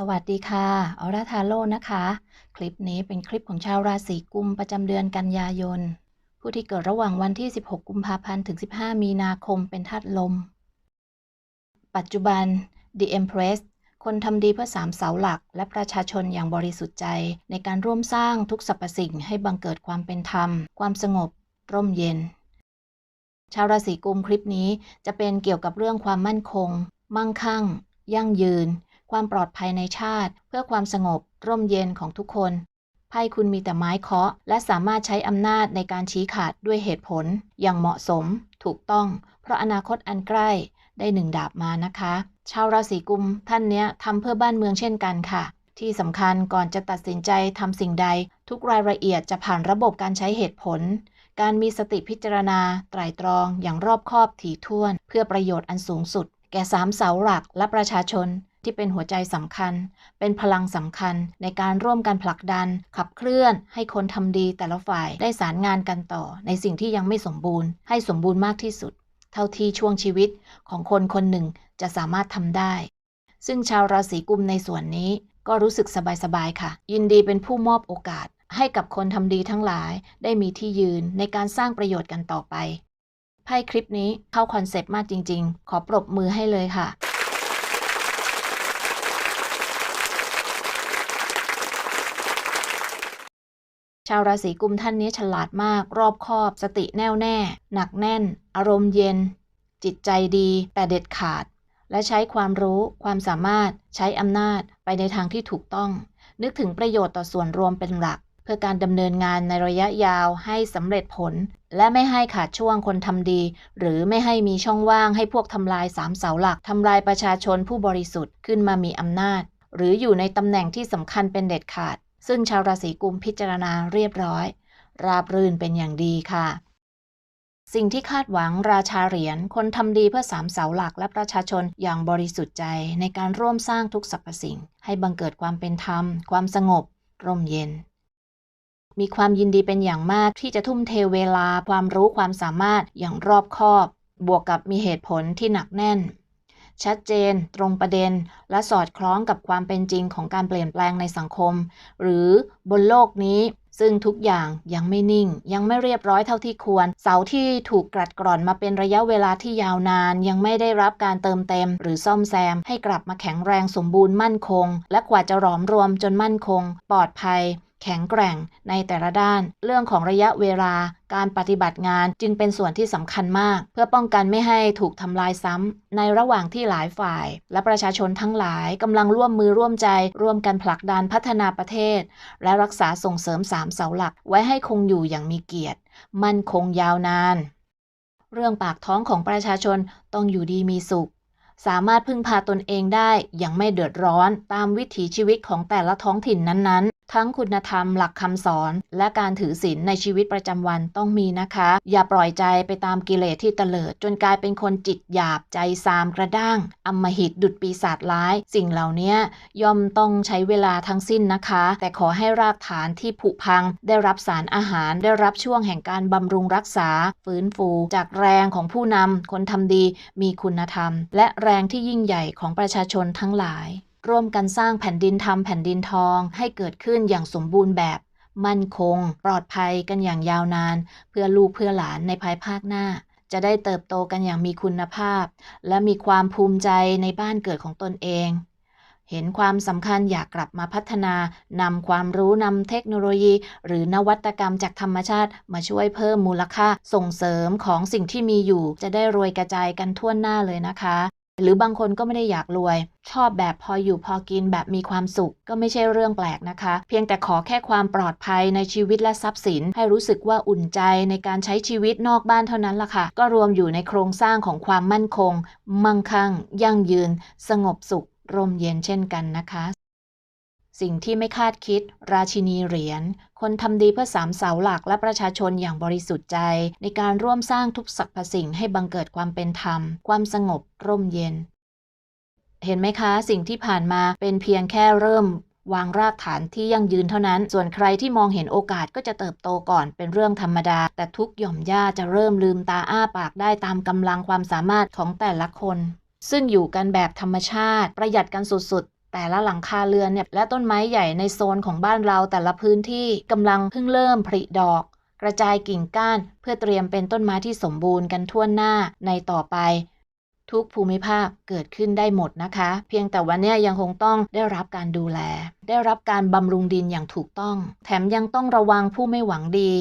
สวัสดีค่ะออร่าทาโร่นะคะ คลิปนี้เป็นคลิปของชาวราศีกุมประจำเดือนกันยายน ผู้ที่เกิดระหว่างวันที่ 16 กุมภาพันธ์ ถึง 15 มีนาคมเป็นธาตุลม ปัจจุบัน The Empress คนทำดีเพื่อสามเสาหลัก และประชาชนอย่างบริสุทธิ์ใจ ในการร่วมสร้างทุกสรรพสิ่งให้บังเกิดความเป็นธรรม ความสงบ ร่มเย็น ชาวราศีกุมคลิปนี้จะเป็นเกี่ยวกับเรื่องความมั่นคง มั่งคั่ง ยั่งยืน ความปลอดภัยในชาติ เพื่อความสงบ ร่มเย็นของทุกคนไพ่คุณมีแต่ไม้เคาะ และสามารถใช้อำนาจในการชี้ขาดด้วยเหตุผล อย่างเหมาะสม ถูกต้อง เพราะอนาคตอันใกล้ได้หนึ่งดาบมานะคะ ชาวราศีกุมท่านเนี้ยทำเพื่อบ้านเมืองเช่นกันค่ะ ที่สำคัญก่อนจะตัดสินใจทำสิ่งใด ทุกรายละเอียดจะผ่านระบบการใช้เหตุผล การมีสติพิจารณา ไตร่ตรองอย่างรอบคอบถี่ถ้วน เพื่อประโยชน์อันสูงสุด แก่สามเสาหลักและประชาชน ที่เป็นหัวใจสำคัญ เป็นพลังสำคัญในการร่วมกันผลักดัน ขับเคลื่อน ให้คนทำดีแต่ละฝ่ายได้สารงานกันต่อ ในสิ่งที่ยังไม่สมบูรณ์ ให้สมบูรณ์มากที่สุด เท่าที่ช่วงชีวิตของคนคนหนึ่งจะสามารถทำได้ ซึ่งชาวราศีกุมในส่วนนี้ก็รู้สึกสบายๆค่ะ ยินดีเป็นผู้มอบโอกาสให้กับคนทำดีทั้งหลายได้มีที่ยืนในการสร้างประโยชน์กันต่อไปไพ่คลิปนี้เข้าคอนเซปต์มากจริง ๆ ขอปรบมือให้เลยค่ะ ชาวราศีกุมท่านนี้ฉลาดมาก รอบคอบ สติแน่วแน่ หนักแน่น อารมณ์เย็น จิตใจดี แต่เด็ดขาด และใช้ความรู้ ความสามารถ ใช้อำนาจไปในทางที่ถูกต้อง นึกถึงประโยชน์ต่อส่วนรวมเป็นหลัก เพื่อการดำเนินงานในระยะยาวให้สำเร็จผล และไม่ให้ขาดช่วงคนทำดี หรือไม่ให้มีช่องว่างให้พวกทำลายสามเสาหลักทำลายประชาชนผู้บริสุทธิ์ขึ้นมามีอำนาจ หรืออยู่ในตำแหน่งที่สำคัญเป็นเด็ดขาด ซึ่งชาวราศีกุมพิจารณาเรียบร้อย ราบรื่นเป็นอย่างดีค่ะ สิ่งที่คาดหวังราชาเหรียญคนทำดีเพื่อสามเสาหลักและประชาชนอย่างบริสุทธิ์ใจในการร่วมสร้างทุกสรรพสิ่ง ให้บังเกิดความเป็นธรรม ความสงบ ร่มเย็น มีความยินดีเป็นอย่างมากที่จะทุ่มเทเวลาความรู้ความสามารถอย่างรอบคอบ บวกกับมีเหตุผลที่หนักแน่น ชัดเจน ตรงประเด็น และสอดคล้องกับความเป็นจริงของการเปลี่ยนแปลงในสังคม หรือบนโลกนี้ซึ่งทุกอย่างยังไม่นิ่ง ยังไม่เรียบร้อยเท่าที่ควร เสาที่ถูกกรัดกร่อนมาเป็นระยะเวลาที่ยาวนาน ยังไม่ได้รับการเติมเต็ม หรือซ่อมแซม ให้กลับมาแข็งแรงสมบูรณ์มั่นคง และกว่าจะหลอมรวมจนมั่นคง ปลอดภัย แข็งแกร่งในแต่ละด้าน เรื่องของระยะเวลาการปฏิบัติงานจึงเป็นส่วนที่สำคัญมาก เพื่อป้องกันไม่ให้ถูกทำลายซ้ำในระหว่างที่หลายฝ่าย และประชาชนทั้งหลายกำลังร่วมมือร่วมใจ ร่วมกันผลักดันพัฒนาประเทศ และรักษาส่งเสริมสามเสาหลัก ไว้ให้คงอยู่อย่างมีเกียรติ มั่นคงยาวนาน เรื่องปากท้องของประชาชนต้องอยู่ดีมีสุขสามารถพึ่งพาตนเองได้อย่างไม่เดือดร้อนตามวิถีชีวิตของแต่ละท้องถิ่นนั้น ทั้งคุณธรรมหลักคำสอน และการถือศีลในชีวิตประจำวันต้องมีนะคะ อย่าปล่อยใจไปตามกิเลสที่เตลิด จนกลายเป็นคนจิตหยาบใจซามกระด้างอำมหิตดุดปีศาจร้าย สิ่งเหล่านี้ย่อมต้องใช้เวลาทั้งสิ้นนะคะ แต่ขอให้รากฐานที่ผุพัง ได้รับสารอาหารได้รับช่วงแห่งการบำรุงรักษา ฟื้นฟู จากแรงของผู้นำคนทำดีมีคุณธรรม และแรงที่ยิ่งใหญ่ของประชาชนทั้งหลาย ร่วมกันสร้างแผ่นดินทำแผ่นดินทองให้เกิดขึ้นอย่างสมบูรณ์แบบ มั่นคง ปลอดภัยกันอย่างยาวนาน เพื่อลูกเพื่อหลานในภายภาคหน้า จะได้เติบโตกันอย่างมีคุณภาพ และมีความภูมิใจในบ้านเกิดของตนเอง เห็นความสำคัญอยากกลับมาพัฒนานำความรู้นำเทคโนโลยี หรือนวัตกรรมจากธรรมชาติมาช่วยเพิ่มมูลค่าส่งเสริมของสิ่งที่มีอยู่ จะได้รวยกระจายกันทั่วหน้าเลยนะคะ หรือบางคนก็ไม่ได้อยากรวย ชอบแบบพออยู่พอกินแบบมีความสุขก็ไม่ใช่เรื่องแปลกนะคะ เพียงแต่ขอแค่ความปลอดภัยในชีวิตและทรัพย์สิน ให้รู้สึกว่าอุ่นใจในการใช้ชีวิตนอกบ้านเท่านั้นล่ะค่ะ ก็รวมอยู่ในโครงสร้างของความมั่นคง มั่งคั่ง ยั่งยืน สงบสุข ร่มเย็นเช่นกันนะคะสิ่งที่ไม่คาดคิด ราชินีเหรียญ คนทำดีเพื่อสามเสาหลักและประชาชนอย่างบริสุทธิ์ใจ ในการร่วมสร้างทุกสรรพสิ่งให้บังเกิดความเป็นธรรม ความสงบ ร่มเย็น เห็นไหมคะ สิ่งที่ผ่านมาเป็นเพียงแค่เริ่มวางรากฐานที่ยั่งยืนเท่านั้น ส่วนใครที่มองเห็นโอกาสก็จะเติบโตก่อนเป็นเรื่องธรรมดา แต่ทุกหย่อมย่าจะเริ่มลืมตาอ้าปากได้ตามกำลังความสามารถของแต่ละคน ซึ่งอยู่กันแบบธรรมชาติ ประหยัดกันสุดๆ แต่ละหลังคาเรือนเนี่ยและต้นไม้ใหญ่ในโซนของบ้านเราแต่ละพื้นที่กำลังเพิ่งเริ่มผลิดอก กระจายกิ่งก้าน เพื่อเตรียมเป็นต้นไม้ที่สมบูรณ์กันทั่วหน้าในต่อไป ทุกภูมิภาคเกิดขึ้นได้หมดนะคะ เพียงแต่วันนี้ยังคงต้องได้รับการดูแล ได้รับการบำรุงดินอย่างถูกต้อง แถมยังต้องระวังผู้ไม่หวังดี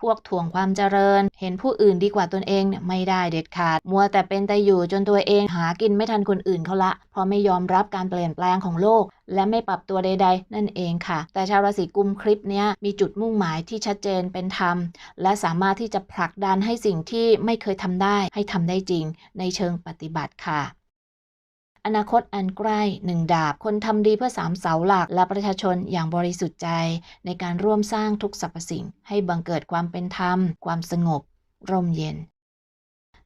พวกถ่วงความเจริญ เห็นผู้อื่นดีกว่าตนเองเนี่ยไม่ได้เด็ดขาด มัวแต่เป็นแต่อยู่จนตัวเองหากินไม่ทันคนอื่นเขาละ เพราะไม่ยอมรับการเปลี่ยนแปลงของโลก และไม่ปรับตัวใด ๆ นั่นเองค่ะ แต่ชาวราศีกุมคลิปนี้มีจุดมุ่งหมายที่ชัดเจนเป็นธรรม และสามารถที่จะผลักดันให้สิ่งที่ไม่เคยทำได้ ให้ทำได้จริง ในเชิงปฏิบัติค่ะ อนาคตอันใกล้หนึ่งดาบ คนทำดีเพื่อสามเสาหลัก และประชาชนอย่างบริสุทธิ์ใจ ในการร่วมสร้างทุกสรรพสิ่ง ให้บังเกิดความเป็นธรรม ความสงบ ร่มเย็น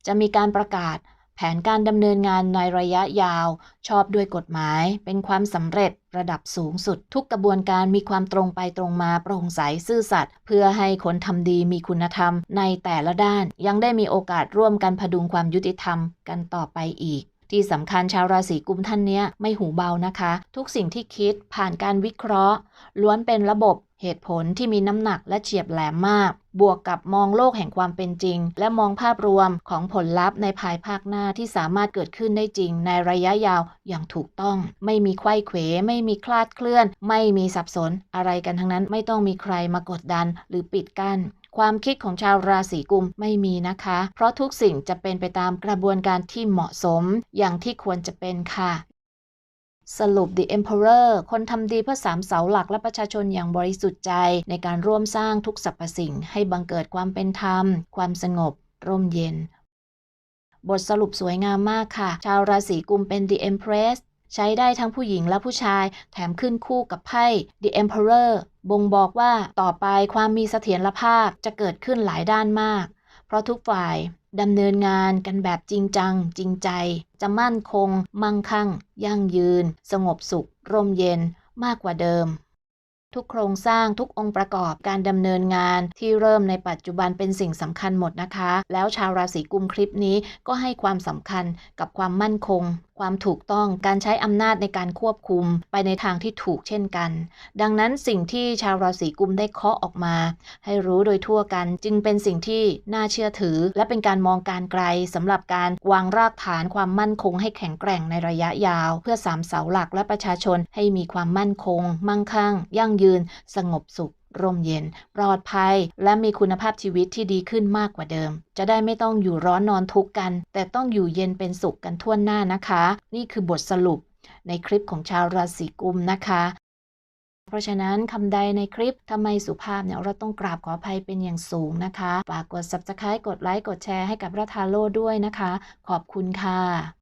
จะมีการประกาศ แผนการดำเนินงานในระยะยาว ชอบด้วยกฎหมาย เป็นความสำเร็จระดับสูงสุด ทุกกระบวนการมีความตรงไปตรงมาโปร่งใสซื่อสัตย์เพื่อให้คนทำดีมีคุณธรรมในแต่ละด้าน ยังได้มีโอกาสร่วมกันพดุงความยุติธรรมกันต่อไปอีกที่สำคัญชาวราศีกุมท่านเนี้ยไม่หูเบานะคะ ทุกสิ่งที่คิดผ่านการวิเคราะห์ ล้วนเป็นระบบ เหตุผลที่มีน้ำหนักและเฉียบแหลมมาก บวกกับมองโลกแห่งความเป็นจริง และมองภาพรวมของผลลัพธ์ในภายภาคหน้าที่สามารถเกิดขึ้นได้จริงในระยะยาวอย่างถูกต้อง ไม่มีไข้เขว ไม่มีคลาดเคลื่อน ไม่มีสับสน อะไรกันทั้งนั้นไม่ต้องมีใครมากดดันหรือปิดกั้นความคิดของชาวราศีกุมไม่มีนะคะ เพราะทุกสิ่งจะเป็นไปตามกระบวนการที่เหมาะสม อย่างที่ควรจะเป็นค่ะ สรุป The Emperor คนทำดีเพื่อสามเสาหลักและประชาชนอย่างบริสุทธิ์ใจ ในการร่วมสร้างทุกสรรพสิ่ง ให้บังเกิดความเป็นธรรม ความสงบ ร่มเย็น บทสรุปสวยงามมากค่ะ ชาวราศีกุมเป็น The Empress ใช้ได้ทั้งผู้หญิงและผู้ชาย แถมขึ้นคู่กับไพ่ The Emperor บ่งบอกว่าต่อไปความมีเสถียรภาพจะเกิดขึ้นหลายด้านมาก เพราะทุกฝ่าย ดำเนินงานกันแบบจริงจัง จริงใจ จะมั่นคง มั่งคั่ง ยั่งยืน สงบสุข ร่มเย็น มากกว่าเดิม ทุกโครงสร้างทุกองค์ประกอบการดำเนินงานที่เริ่มในปัจจุบันเป็นสิ่งสำคัญหมดนะคะ แล้วชาวราศีกุมคลิปนี้ก็ให้ความสำคัญกับความมั่นคง ความถูกต้องการใช้อำนาจในการควบคุมไปในทางที่ถูกเช่นกัน ดังนั้นสิ่งที่ชาวราศีกุมได้เคาะออกมา ให้รู้โดยทั่วกันจึงเป็นสิ่งที่น่าเชื่อถือ และเป็นการมองการไกลสำหรับการวางรากฐานความมั่นคงให้แข็งแกร่งในระยะยาว เพื่อสามเสาหลักและประชาชนให้มีความมั่นคง มั่งคั่ง ยั่งยืนยืน สงบสุข ร่มเย็น ปลอดภัย และมีคุณภาพชีวิตที่ดีขึ้นมากกว่าเดิม จะได้ไม่ต้องอยู่ร้อนนอนทุกข์กัน แต่ต้องอยู่เย็นเป็นสุขกันทั่วหน้านะคะ นี่คือบทสรุป ในคลิปของชาวราศีกุมนะคะเพราะฉะนั้นคำใดในคลิปทำไมสุภาพเนี่ยเราต้องกราบขออภัยเป็นอย่างสูงนะคะ ฝากกด subscribe กดไลค์กดแชร์ให้กับรัฐาโลด้วยนะคะ ขอบคุณค่ะ